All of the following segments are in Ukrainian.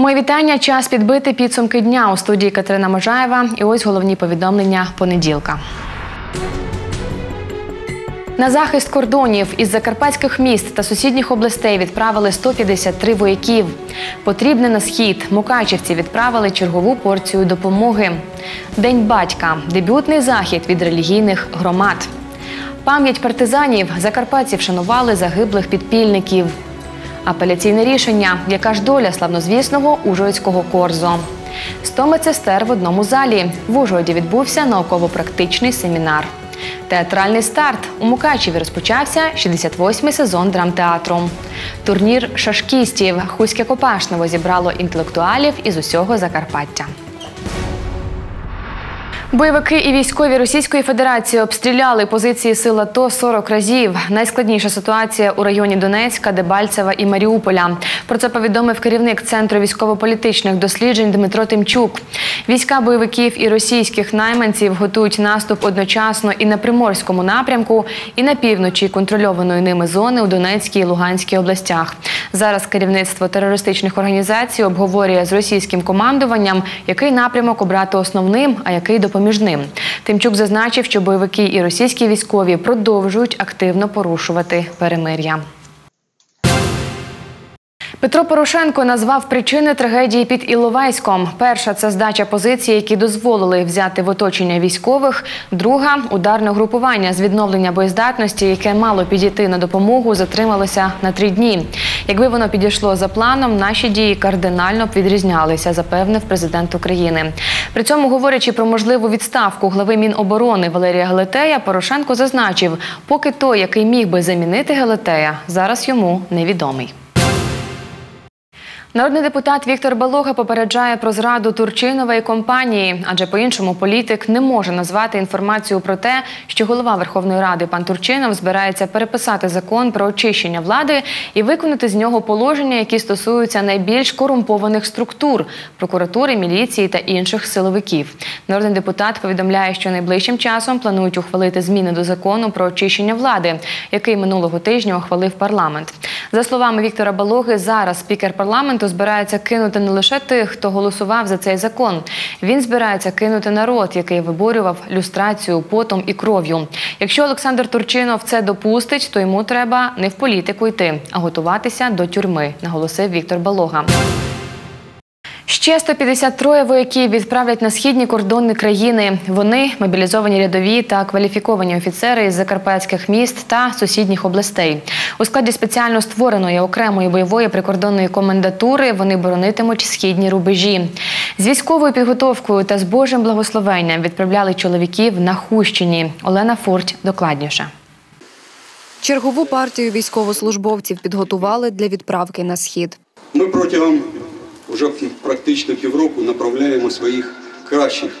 Моє вітання. Час підбити підсумки дня у студії Катерина Можаєва. І ось головні повідомлення понеділка. На захист кордонів із закарпатських міст та сусідніх областей відправили 153 вояків. Потрібне на схід. Мукачівці відправили чергову порцію допомоги. День батька дебютний захід від релігійних громад. Пам'ять партизанів закарпатці вшанували загиблих підпільників. Апеляційне рішення, яка ж доля славнозвісного Ужгородського корзо. 100 медсестер в одному залі. В Ужгороді відбувся науково-практичний семінар. Театральний старт у Мукачеві розпочався 68-й сезон драмтеатру. Турнір шашкістів Хуське Копашново зібрало інтелектуалів із усього Закарпаття. Бойовики і військові Російської Федерації обстріляли позиції сил АТО 40 разів. Найскладніша ситуація у районі Донецька, Дебальцева і Маріуполя. Про це повідомив керівник Центру військово-політичних досліджень Дмитро Тимчук. Війська бойовиків і російських найманців готують наступ одночасно і на Приморському напрямку, і на півночі контрольованої ними зони у Донецькій і Луганській областях. Зараз керівництво терористичних організацій обговорює з російським командуванням, який напрямок обрати основним, а який допоміжним. Тимчук зазначив, що бойовики і російські військові продовжують активно порушувати перемир'я. Петро Порошенко назвав причини трагедії під Іловайськом. Перша це здача позиції, які дозволили взяти в оточення військових. Друга ударне групування з відновлення боєздатності, яке мало підійти на допомогу, затрималося на три дні. Якби воно підійшло за планом, наші дії кардинально б відрізнялися, запевнив президент України. При цьому, говорячи про можливу відставку глави Міноборони Валерія Гелетея, Порошенко зазначив, поки той, який міг би замінити Гелетея, зараз йому невідомий. Народний депутат Віктор Балога попереджає про зраду Турчинової компанії, адже по-іншому політик не може назвати інформацію про те, що голова Верховної Ради пан Турчинов збирається переписати закон про очищення влади і виконати з нього положення, які стосуються найбільш корумпованих структур прокуратури, міліції та інших силовиків. Народний депутат повідомляє, що найближчим часом планують ухвалити зміни до закону про очищення влади, який минулого тижня ухвалив парламент. За словами Віктора Балоги, зараз спікер парламенту збирається кинути не лише тих, хто голосував за цей закон. Він збирається кинути народ, який виборював люстрацію потом і кров'ю. Якщо Олександр Турчинов це допустить, то йому треба не в політику йти, а готуватися до тюрми, наголосив Віктор Балога. Ще 153 вояків відправлять на східні кордони країни. Вони мобілізовані рядові та кваліфіковані офіцери із закарпатських міст та сусідніх областей. У складі спеціально створеної окремої бойової прикордонної комендатури вони боронитимуть східні рубежі. З військовою підготовкою та з Божим благословенням відправляли чоловіків на Хущині. Олена Фурть докладніше. Чергову партію військовослужбовців підготували для відправки на схід. Ми протягом вже практично півроку направляємо своїх кращих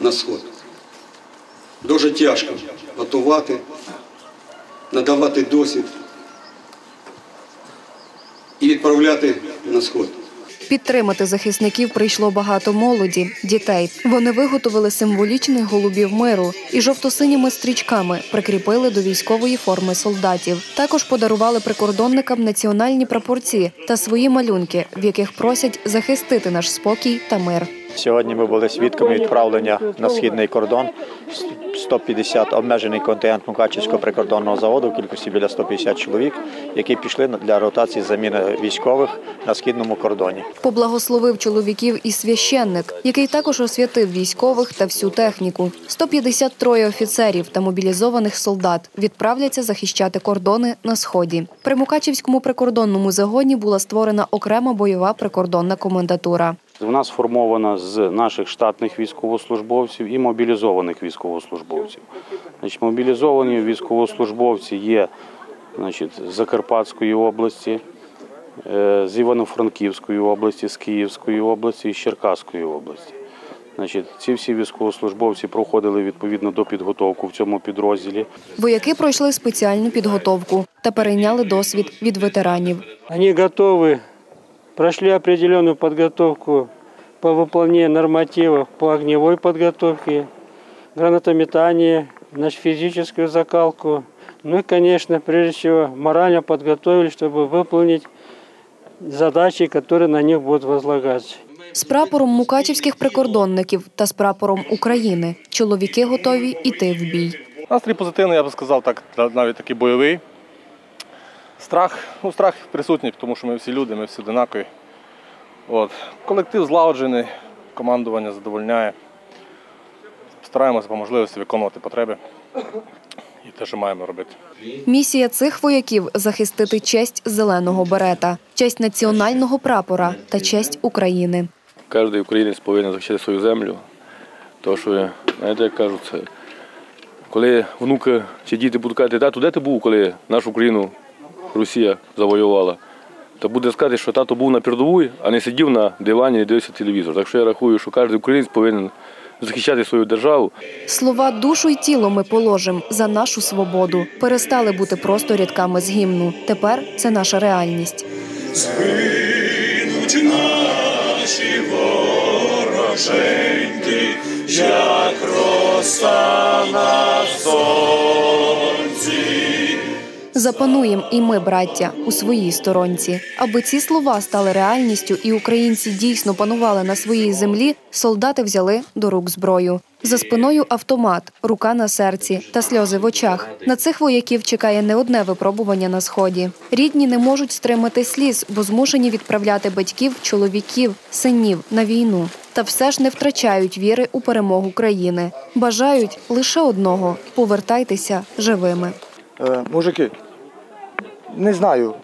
на сход. Дуже тяжко готувати, надавати досвід і відправляти на сход. Підтримати захисників прийшло багато молоді, дітей. Вони виготовили символічних голубів миру і жовто-синіми стрічками прикріпили до військової форми солдатів. Також подарували прикордонникам національні прапорці та свої малюнки, в яких просять захистити наш спокій та мир. Сьогодні ми були свідками відправлення на східний кордон 150 обмежений контингент Мукачівського прикордонного заводу в кількості біля 150 чоловік, які пішли для ротації заміни військових на східному кордоні. Поблагословив чоловіків і священник, який також освятив військових та всю техніку. 153 офіцерів та мобілізованих солдат відправляться захищати кордони на сході. При Мукачівському прикордонному загоні була створена окрема бойова прикордонна комендатура. Вона сформована з наших штатних військовослужбовців і мобілізованих військовослужбовців. Значить, Мобілізовані військовослужбовці є значить, з Закарпатської області, е, з Івано-Франківської області, з Київської області і з Черкаської області. Значить, ці всі військовослужбовці проходили відповідно до підготовку в цьому підрозділі. Вояки пройшли спеціальну підготовку та перейняли досвід від ветеранів. Они готовы, прошли определенную подготовку по выполнению нормативов по огневой подготовке, гранатометанию, значит, физическую закалку. Ну и, конечно, прежде всего, морально подготовили, чтобы выполнить задачи, которые на них будут возлагаться. З прапором мукачівських прикордонників та з прапором України чоловіки готові йти в бій. Настрій позитивний, я би сказав, так, навіть такий бойовий. Страх, ну, страх присутній, тому що ми всі люди, ми всі одинакові. От. Колектив злагоджений, командування задовольняє. Стараємося по можливості виконувати потреби і те, що маємо робити. Місія цих вояків захистити честь зеленого берета, честь національного прапора та честь України. Кожен українець повинен захищати свою землю. Тому що, знаєте, як кажуть, це, коли внуки чи діти будуть казати, тату, де ти був, коли нашу Україну Росія завоювала, то буде сказати, що тато був на передовій, а не сидів на дивані і дивився телевізор. Так що я рахую, що кожен українець повинен захищати свою державу. Слова душу й тіло ми положим за нашу свободу. Перестали бути просто рядками з гімну. Тепер це наша реальність. Згинуть наші вороженьки, як роса на сонці. Запануєм і ми, браття, у своїй сторонці. Аби ці слова стали реальністю і українці дійсно панували на своїй землі, солдати взяли до рук зброю. За спиною автомат, рука на серці та сльози в очах. На цих вояків чекає не одне випробування на сході. Рідні не можуть стримати сліз, бо змушені відправляти батьків, чоловіків, синів на війну. Та все ж не втрачають віри у перемогу країни. Бажають лише одного повертайтеся живими. Е, мужики, не знаю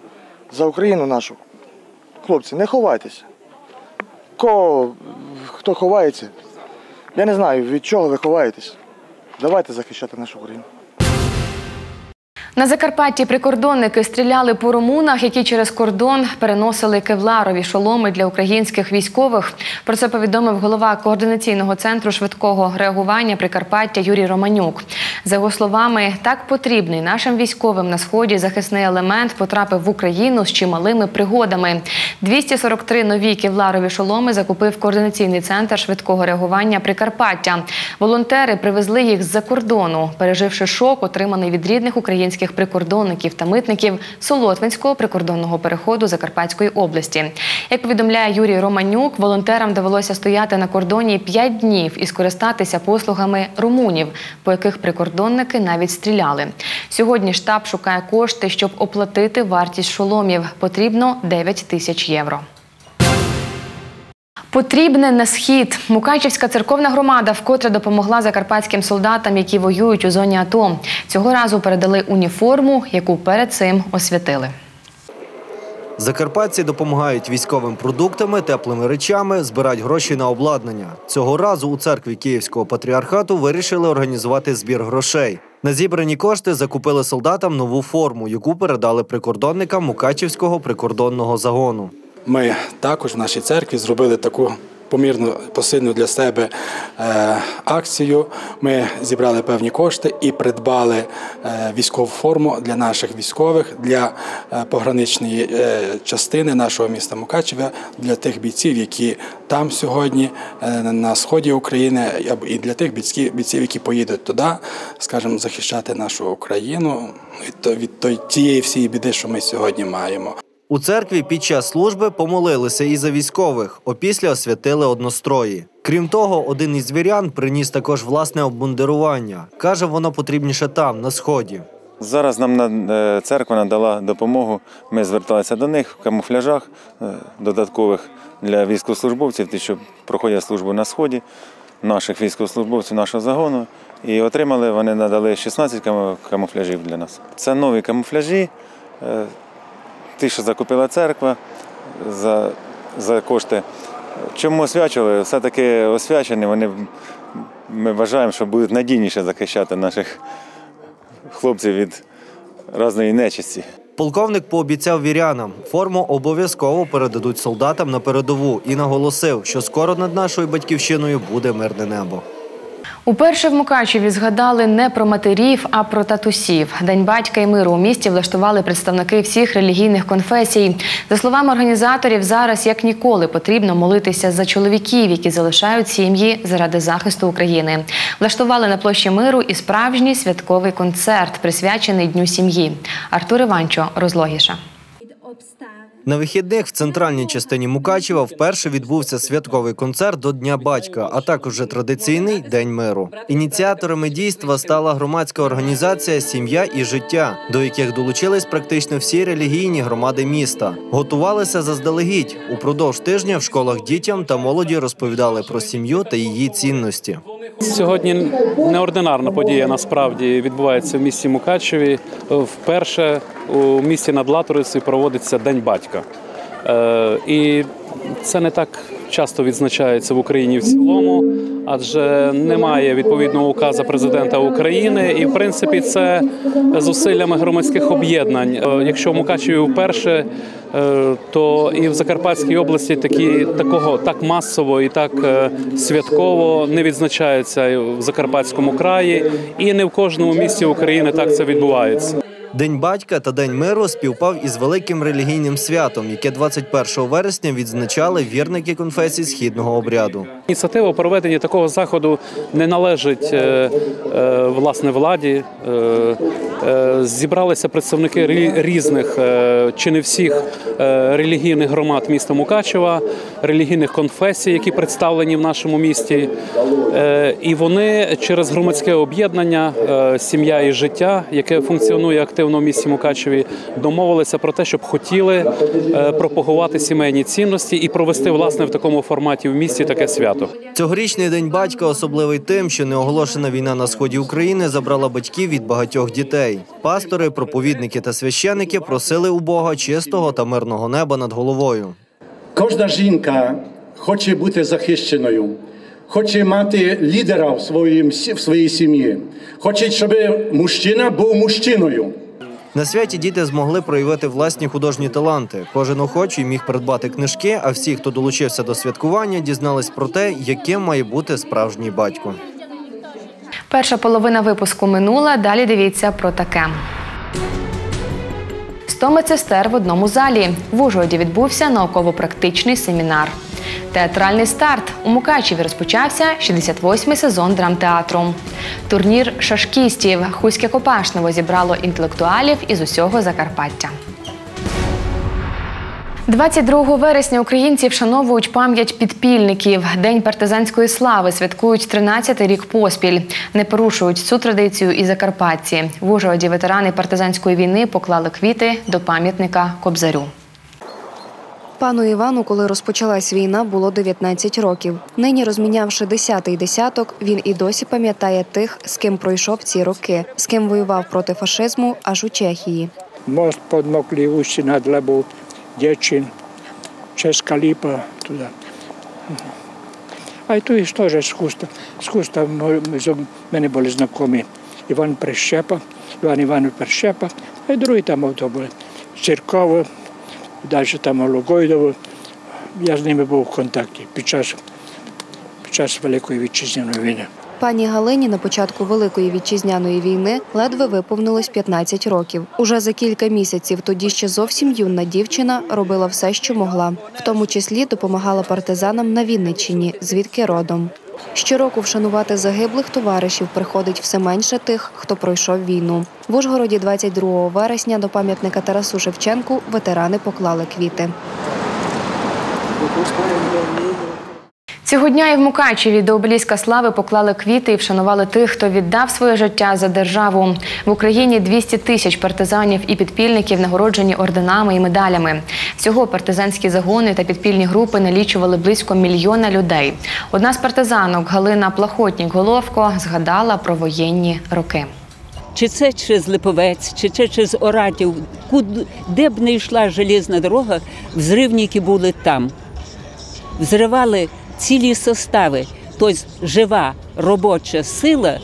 за Україну нашу. Хлопці, не ховайтеся. Ко, хто ховається, я не знаю, від чого ви ховаєтесь. Давайте захищати нашу Україну. На Закарпатті прикордонники стріляли по румунах, які через кордон переносили кевларові шоломи для українських військових. Про це повідомив голова координаційного центру швидкого реагування Прикарпаття Юрій Романюк. За його словами, так потрібний нашим військовим на сході захисний елемент потрапив в Україну з чималими пригодами. 243 нові кевларові шоломи закупив координаційний центр швидкого реагування Прикарпаття. Волонтери привезли їх з-за кордону, переживши шок, отриманий від рідних українських прикордонників та митників Солотвинського прикордонного переходу Закарпатської області. Як повідомляє Юрій Романюк, волонтерам довелося стояти на кордоні 5 днів і скористатися послугами румунів, по яких прикордонники навіть стріляли. Сьогодні штаб шукає кошти, щоб оплатити вартість шоломів. Потрібно 9 тисяч євро. Потрібне на схід. Мукачівська церковна громада вкотре допомогла закарпатським солдатам, які воюють у зоні АТО. Цього разу передали уніформу, яку перед цим освятили. Закарпатці допомагають військовим продуктами, теплими речами, збирають гроші на обладнання. Цього разу у церкві Київського патріархату вирішили організувати збір грошей. На зібрані кошти закупили солдатам нову форму, яку передали прикордонникам Мукачівського прикордонного загону. Ми також в нашій церкві зробили таку помірну посильну для себе е, акцію. Ми зібрали певні кошти і придбали е, військову форму для наших військових, для е, пограничної частини нашого міста Мукачева, для тих бійців, які там сьогодні на сході України, і для тих бійців, які поїдуть туди, скажімо, захищати нашу Україну від, тієї всієї біди, що ми сьогодні маємо. У церкві під час служби помолилися і за військових, опісля освятили однострої. Крім того, один із вірян приніс також власне обмундирування. Каже, воно потрібніше там, на сході. Зараз нам на- е, церква надала допомогу. Ми зверталися до них в камуфляжах е, додаткових для військовослужбовців, ті, що проходять службу на сході, наших військовослужбовців нашого загону. І отримали, вони надали 16 каму- камуфляжів для нас. Це нові камуфляжі, е, ті, що закупила церква за, за кошти. Чому освячували? Все-таки освячені, вони ми вважаємо, що будуть надійніше захищати наших хлопців від різної нечисті. Полковник пообіцяв вірянам, форму обов'язково передадуть солдатам на передову і наголосив, що скоро над нашою батьківщиною буде мирне небо. Уперше в Мукачеві згадали не про матерів, а про татусів. День батька і миру у місті влаштували представники всіх релігійних конфесій. За словами організаторів, зараз як ніколи потрібно молитися за чоловіків, які залишають сім'ї заради захисту України. Влаштували на площі миру і справжній святковий концерт, присвячений Дню сім'ї. Артур Іванчо розлогіша. На вихідних в центральній частині Мукачева вперше відбувся святковий концерт до Дня батька, а також вже традиційний День миру. Ініціаторами дійства стала громадська організація Сім'я і життя, до яких долучились практично всі релігійні громади міста. Готувалися заздалегідь. Упродовж тижня в школах дітям та молоді розповідали про сім'ю та її цінності. Сьогодні неординарна подія насправді відбувається в місті Мукачеві. Вперше у місті Надлаториці проводиться День батька. Е, І це не так часто відзначається в Україні в цілому, адже немає відповідного указу президента України. І в принципі це зусиллями громадських об'єднань. Е, Якщо в Мукачеві вперше, е, то і в Закарпатській області такі такого так масово і так е, святково не відзначається в Закарпатському краї, і не в кожному місті України так це відбувається. День батька та День миру співпав із великим релігійним святом, яке 21 вересня відзначали вірники конфесії східного обряду. Ініціатива проведення такого заходу не належить е, е, власне владі. Е, Зібралися представники рі- різних чи не всіх релігійних громад міста Мукачева, релігійних конфесій, які представлені в нашому місті. І вони через громадське об'єднання Сім'я і життя, яке функціонує активно в місті Мукачеві, домовилися про те, щоб хотіли пропагувати сімейні цінності і провести власне в такому форматі в місті таке свято. Цьогорічний день батька особливий тим, що неоголошена війна на сході України забрала батьків від багатьох дітей. Пастори, проповідники та священики просили у Бога чистого та мирного неба над головою. Кожна жінка хоче бути захищеною, хоче мати лідера в, своїм, в своїй сім'ї, хоче, щоб мужчина був мужчиною. На святі діти змогли проявити власні художні таланти. Кожен охочий міг придбати книжки, а всі, хто долучився до святкування, дізнались про те, яким має бути справжній батько. Перша половина випуску минула. Далі дивіться про таке. 100 медсестер в одному залі. В Ужгороді відбувся науково-практичний семінар. Театральний старт у Мукачеві розпочався 68-й сезон драмтеатру. Турнір шашкістів Хуське Копашново зібрало інтелектуалів із усього Закарпаття. 22 вересня українці вшановують пам'ять підпільників. День партизанської слави святкують 13-й рік поспіль. Не порушують цю традицію і закарпатці. В Ужгороді ветерани партизанської війни поклали квіти до пам'ятника Кобзарю. Пану Івану, коли розпочалась війна, було 19 років. Нині, розмінявши десятий десяток, він і досі пам'ятає тих, з ким пройшов ці роки, з ким воював проти фашизму аж у Чехії. Most pod Mokliuši nad Lebou, Dječin, Česká Lipa, tuda. A i tu je тоже iskustva. Iskustva za mene boli znakomi. Іван Прищепа, Іван Іванович Прищепа, а й другі там то були. Далі там Логойдово. Я з ними був в контакті під час, під час Великої вітчизняної війни. Пані Галині на початку Великої вітчизняної війни ледве виповнилось 15 років. Уже за кілька місяців тоді ще зовсім юна дівчина робила все, що могла, в тому числі допомагала партизанам на Вінниччині, звідки родом. Щороку вшанувати загиблих товаришів приходить все менше тих, хто пройшов війну. В Ужгороді 22 вересня до пам'ятника Тарасу Шевченку ветерани поклали квіти. Цього дня і в Мукачеві до обеліска слави поклали квіти і вшанували тих, хто віддав своє життя за державу. В Україні 200 тисяч партизанів і підпільників нагороджені орденами і медалями. Всього партизанські загони та підпільні групи налічували близько мільйона людей. Одна з партизанок Галина Плахотнік Головко згадала про воєнні роки. Чи це через Липовець, чи це через Оратів, куди, де б не йшла желізна дорога, взривники були там. Взривали цілі состави. Тобто жива робоча сила,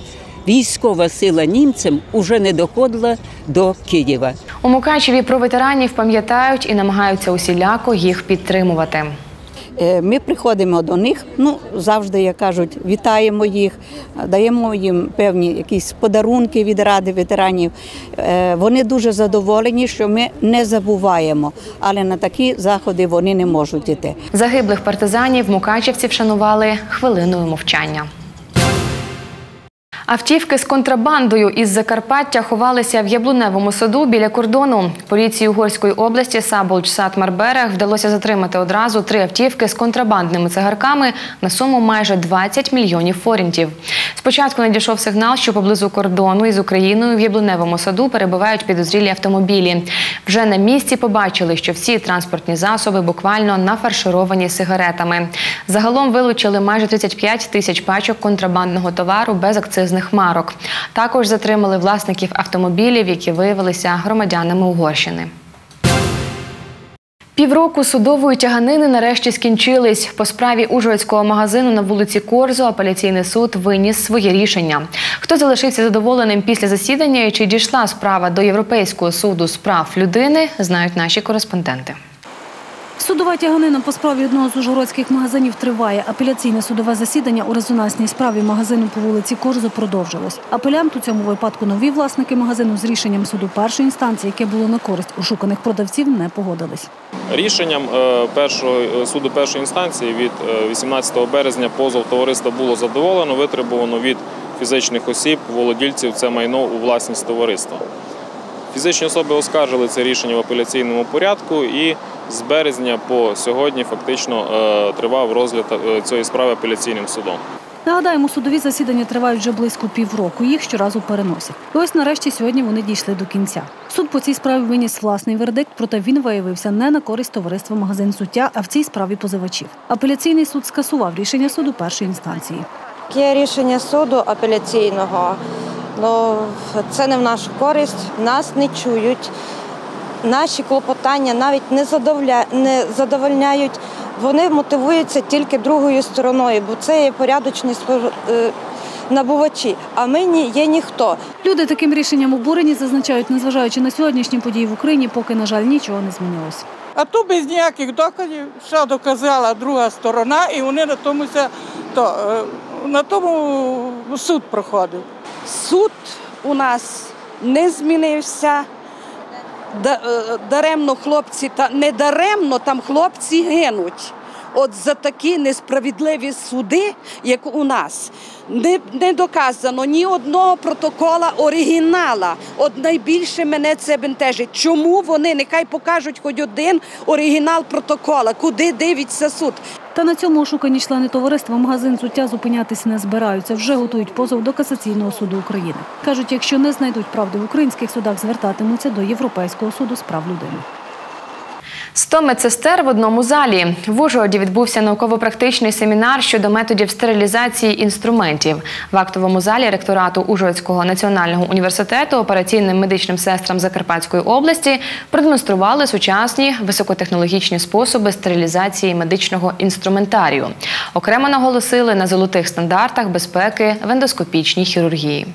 військова сила німцям уже не доходила до Києва. У Мукачеві про ветеранів пам'ятають і намагаються усіляко їх підтримувати. Е, Ми приходимо до них, ну завжди, як кажуть, вітаємо їх, даємо їм певні якісь подарунки від ради ветеранів. Е, Вони дуже задоволені, що ми не забуваємо, але на такі заходи вони не можуть йти. Загиблих партизанів мукачівці вшанували хвилиною мовчання. Автівки з контрабандою із Закарпаття ховалися в яблуневому саду біля кордону. Поліції Угорської області Саболч Сад Марберег вдалося затримати одразу три автівки з контрабандними цигарками на суму майже 20 мільйонів форінтів. Спочатку надійшов сигнал, що поблизу кордону із Україною в яблуневому саду перебувають підозрілі автомобілі. Вже на місці побачили, що всі транспортні засоби буквально нафаршировані сигаретами. Загалом вилучили майже 35 тисяч пачок контрабандного товару без акцизних марок. Також затримали власників автомобілів, які виявилися громадянами Угорщини. Півроку судової тяганини нарешті скінчились. По справі Ужгородського магазину на вулиці Корзо апеляційний суд виніс своє рішення. Хто залишився задоволеним після засідання і чи дійшла справа до Європейського суду з прав людини, знають наші кореспонденти. Судова тяганина по справі одного з ужгородських магазинів триває. Апеляційне судове засідання у резонансній справі магазину по вулиці Корзо продовжилось. Апелянт у цьому випадку нові власники магазину з рішенням суду першої інстанції, яке було на користь ошуканих продавців, не погодились. Рішенням е, е, суду першої інстанції від е, 18 березня позов товариства було задоволено, витребувано від фізичних осіб, володільців це майно у власність товариства. Фізичні особи оскаржили це рішення в апеляційному порядку і з березня по сьогодні фактично е, тривав розгляд е, цієї справи апеляційним судом. Нагадаємо, судові засідання тривають вже близько півроку. Їх щоразу переносять. І ось нарешті сьогодні вони дійшли до кінця. Суд по цій справі виніс власний вердикт, проте він виявився не на користь товариства магазин суття, а в цій справі позивачів. Апеляційний суд скасував рішення суду першої інстанції. Є рішення суду апеляційного. Ну, це не в нашу користь, нас не чують. Наші клопотання навіть не, задовля... не задовольняють. Вони мотивуються тільки другою стороною, бо це є порядочні спор- е, набувачі, а ми ні, є ніхто. Люди таким рішенням обурені зазначають, незважаючи на сьогоднішні події в Україні, поки, на жаль, нічого не змінилось. А то без ніяких доказів, що доказала друга сторона, і вони на тому ся- то, е, на тому суд проходив. Суд у нас не змінився. Е, Даремно хлопці, та не даремно там хлопці гинуть. От за такі несправедливі суди, як у нас, не, не доказано ні одного протокола оригінала. От найбільше мене це бентежить. Чому вони нехай покажуть хоч один оригінал протокола, куди дивиться суд? Та на цьому ошукані члени товариства магазин суття зупинятись не збираються. Вже готують позов до касаційного суду України. кажуть, якщо не знайдуть правди в українських судах, звертатимуться до Європейського суду з прав людини. 100 медсестер в одному залі. В Ужгороді відбувся науково-практичний семінар щодо методів стерилізації інструментів. В актовому залі ректорату Ужгородського національного університету операційним медичним сестрам Закарпатської області продемонстрували сучасні високотехнологічні способи стерилізації медичного інструментарію. Окремо наголосили на золотих стандартах безпеки в ендоскопічній хірургії.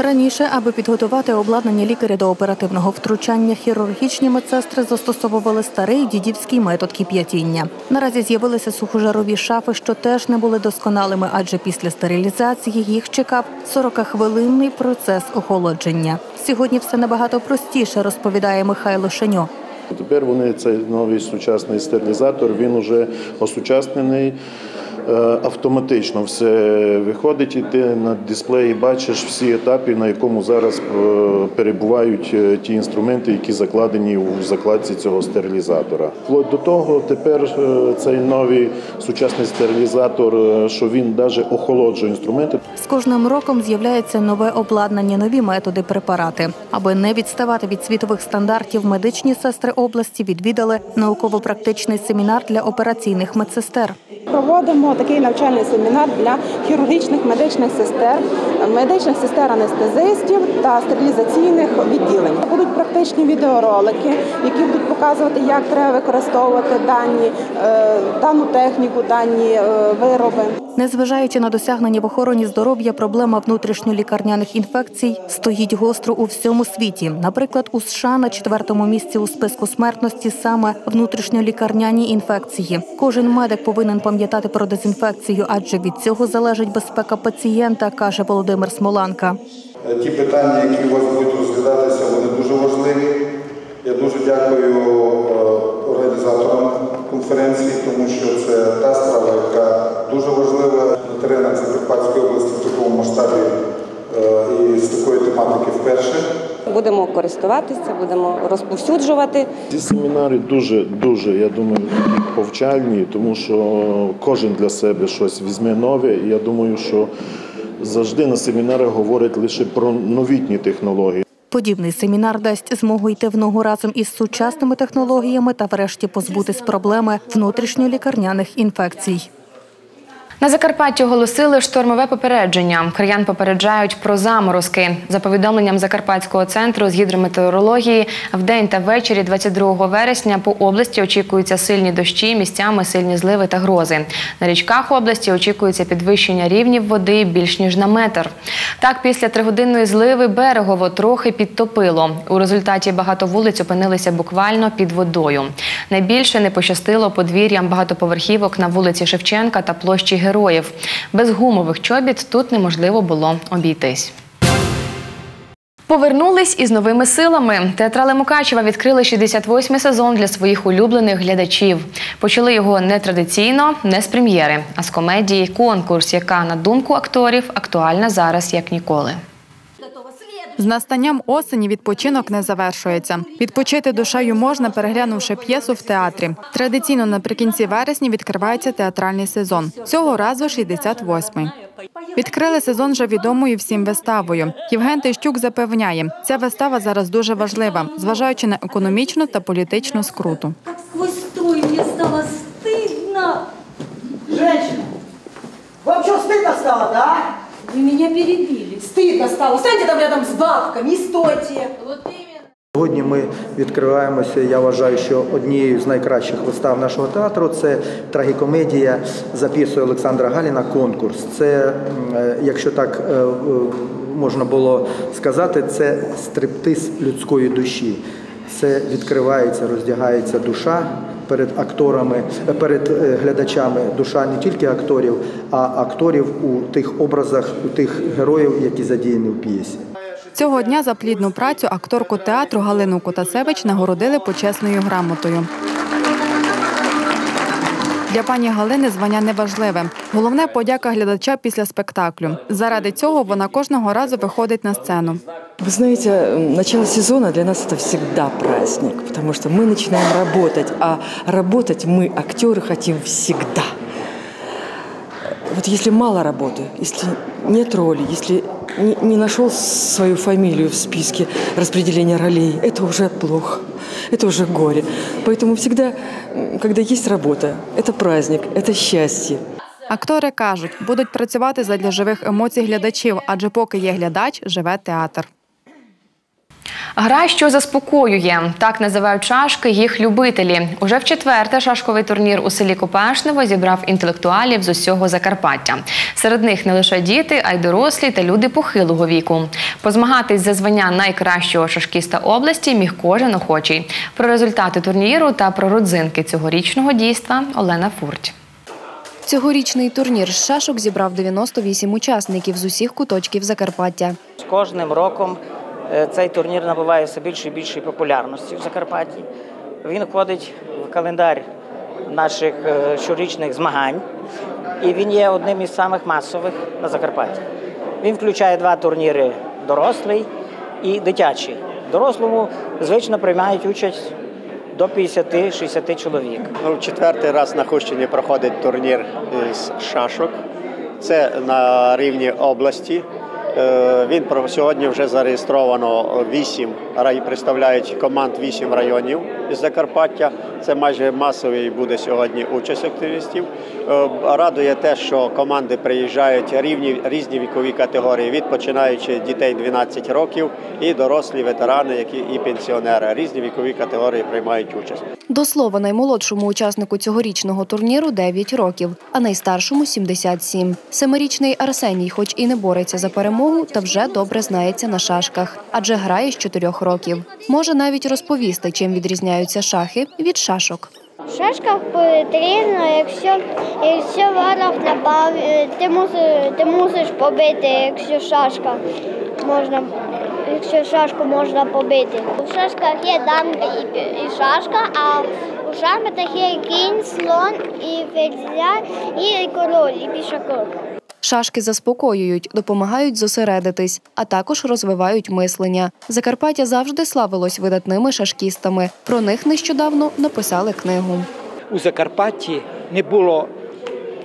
Раніше, аби підготувати обладнання лікаря до оперативного втручання, хірургічні медсестри застосовували старий дідівський метод кип'ятіння. Наразі з'явилися сухожарові шафи, що теж не були досконалими, адже після стерилізації їх чекав 40-хвилинний процес охолодження. Сьогодні все набагато простіше, розповідає Михайло Шеньо. Тепер вони цей новий сучасний стерилізатор, він уже осучаснений. Е, Автоматично все виходить, і ти на дисплеї бачиш всі етапи, на якому зараз е, перебувають е, ті інструменти, які закладені у закладці цього стерилізатора. Вплоть до того, тепер цей новий сучасний стерилізатор, що він навіть охолоджує інструменти. З кожним роком з'являється нове обладнання, нові методи, препарати. Аби не відставати від світових стандартів, медичні сестри області відвідали науково-практичний семінар для операційних медсестер. Проводимо такий навчальний семінар для хірургічних медичних сестер, медичних сестер анестезистів та стерилізаційних відділень. Будуть практичні відеоролики, які будуть показувати, як треба використовувати дані, е, дану техніку, дані е, вироби. Незважаючи на досягнення в охороні здоров'я, проблема внутрішньолікарняних інфекцій стоїть гостро у всьому світі. Наприклад, у США на четвертому місці у списку смертності саме внутрішньолікарняні інфекції. Кожен медик повинен пам'ятати про дезінфекцію, адже від цього залежить безпека пацієнта, каже Володимир Смоланка. Ті питання, які у вас будуть розглядатися, вони дуже важливі. Я дуже дякую е, організаторам конференції, тому що це та справа, яка дуже важлива на теренах Закарпатської області в такому масштабі. е, і з такої тематики вперше. Будемо користуватися, будемо розповсюджувати. Ці семінари дуже, дуже, я думаю, такі повчальні, тому що кожен для себе щось візьме нове. І я думаю, що завжди на семінарах говорять лише про новітні технології. Подібний семінар дасть змогу йти в ногу разом із сучасними технологіями та врешті позбутись проблеми внутрішньолікарняних інфекцій. На Закарпатті оголосили штормове попередження. Краян попереджають про заморозки. За повідомленням Закарпатського центру з гідрометеорології, вдень та ввечері 22 вересня по області очікуються сильні дощі, місцями сильні зливи та грози. На річках області очікується підвищення рівнів води більш ніж на метр. Так, після тригодинної зливи берегово трохи підтопило. У результаті багато вулиць опинилися буквально під водою. Найбільше не пощастило подвір'ям багатоповерхівок на вулиці Шевченка та площі Героїв. Без гумових чобіт тут неможливо було обійтись. Повернулись із новими силами. Театрали Мукачева відкрили 68-й сезон для своїх улюблених глядачів. Почали його не традиційно, не з прем'єри, а з комедії Конкурс, яка, на думку акторів, актуальна зараз як ніколи. З настанням осені відпочинок не завершується. Відпочити душею можна, переглянувши п'єсу в театрі. Традиційно наприкінці вересня відкривається театральний сезон. Цього разу 68-й. Відкрили сезон вже відомою всім виставою. Євген Тищук запевняє, ця вистава зараз дуже важлива, зважаючи на економічну та політичну скруту. Сквозь строй мне стало стыдно. Женщина, вам что, стыдно стало, да? Вы меня перебили. Стыдно стало. Станьте там рядом с бабками и стойте. Вот Сьогодні ми відкриваємося. Я вважаю, що однією з найкращих вистав нашого театру це трагікомедія за п'єсою Олександра Галіна Конкурс. Це, е, якщо так е, можна було сказати, це стриптиз людської душі. Це відкривається, роздягається душа перед акторами, перед е, глядачами. Душа не тільки акторів, а акторів у тих образах, у тих героїв, які задіяні в п'єсі. Цього дня за плідну працю акторку театру Галину Котасевич нагородили почесною грамотою. Для пані Галини звання не важливе. Головне подяка глядача після спектаклю. Заради цього вона кожного разу виходить на сцену. Вы знаете, начало сезона для нас это всегда праздник, потому что мы начинаем работать, а работать мы, актеры, хотим всегда. Вот если мало работы, если нет роли, если не, не нашел свою фамилию в списке распределения ролей, это уже плохо, это уже горе. Поэтому всегда, м, когда есть работа, это праздник, это счастье. Актори кажуть, будуть працювати задля живих емоцій глядачів, адже поки є глядач, живе театр. Гра, що заспокоює, так називають шашки їх любителі. Уже в четверте шашковий турнір у селі Копашнево зібрав інтелектуалів з усього Закарпаття. Серед них не лише діти, а й дорослі та люди похилого віку. Позмагатись за звання найкращого шашкіста області міг кожен охочий. Про результати турніру та про родзинки цьогорічного дійства Олена Фурть. Цьогорічний турнір з шашок зібрав 98 учасників з усіх куточків Закарпаття. З кожним роком цей турнір набуває все більше і більшої популярності в Закарпатті. Він входить в календар наших е, щорічних змагань, і він є одним із самих масових на Закарпатті. Він включає два турніри дорослий і дитячий. Дорослому звично приймають участь до 50-60 чоловік. Ну, четвертий раз на Хущині проходить турнір з шашок. Це на рівні області. Е, Він про сьогодні вже зареєстровано 8 рай представляють команд 8 районів із Закарпаття. Це майже масовий буде сьогодні участь активістів. Е, Радує те, що команди приїжджають рівні різні вікові категорії, від починаючи дітей 12 років і дорослі ветерани, які і пенсіонери. Різні вікові категорії приймають участь. До слова, наймолодшому учаснику цьогорічного турніру 9 років, а найстаршому 77. Семирічний Арсеній, хоч і не бореться за перемогу, та вже добре знається на шашках, адже грає з 4 років. Може навіть розповісти, чим відрізняються шахи від шашок. В шашках потрібно, якщо, якщо ворог напав, е, ти мусиш, ти мусиш побити, якщо шашка можна, якщо шашку можна побити. У шашках є дамка і, і шашка, а у шахматах є кінь, слон і ферзя, і король, і пішакор. Шашки заспокоюють, допомагають зосередитись, а також розвивають мислення. Закарпаття завжди славилось видатними шашкістами. Про них нещодавно написали книгу. У Закарпатті не було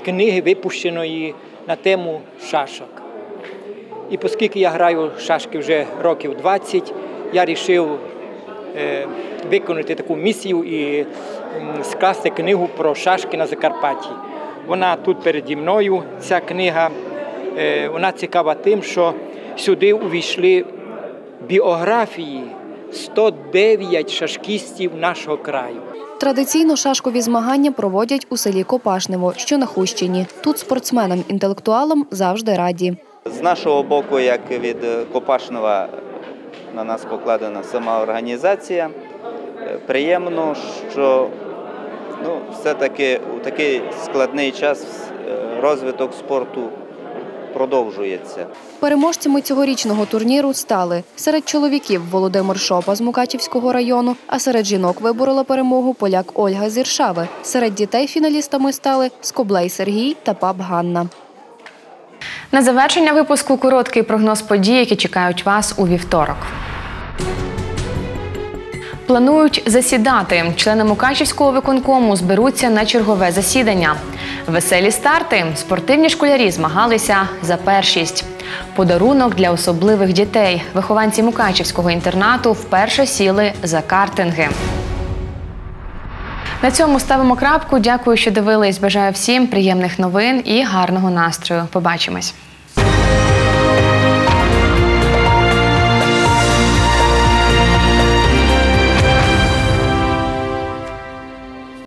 книги випущеної на тему шашок. І оскільки я граю шашки вже років 20, я вирішив е, виконати таку місію і скласти книгу про шашки на Закарпатті. Вона тут переді мною, ця книга, е, вона цікава тим, що сюди увійшли біографії 109 шашкістів нашого краю. Традиційно шашкові змагання проводять у селі Копашнево, що на Хущині. Тут спортсменам-інтелектуалам завжди раді. З нашого боку, як від Копашнева, на нас покладена сама організація. Е, Приємно, що ну, все-таки у такий складний час е, розвиток спорту продовжується. Переможцями цьогорічного турніру стали серед чоловіків Володимир Шопа з Мукачівського району, а серед жінок виборола перемогу поляк Ольга з Іршави. Серед дітей фіналістами стали Скоблей Сергій та Пап Ганна. На завершення випуску короткий прогноз подій, які чекають вас у вівторок. Планують засідати. Члени Мукачівського виконкому зберуться на чергове засідання. Веселі старти. Спортивні школярі змагалися за першість. Подарунок для особливих дітей. Вихованці Мукачівського інтернату вперше сіли за картинги. На цьому ставимо крапку. Дякую, що дивились. Бажаю всім приємних новин і гарного настрою. Побачимось.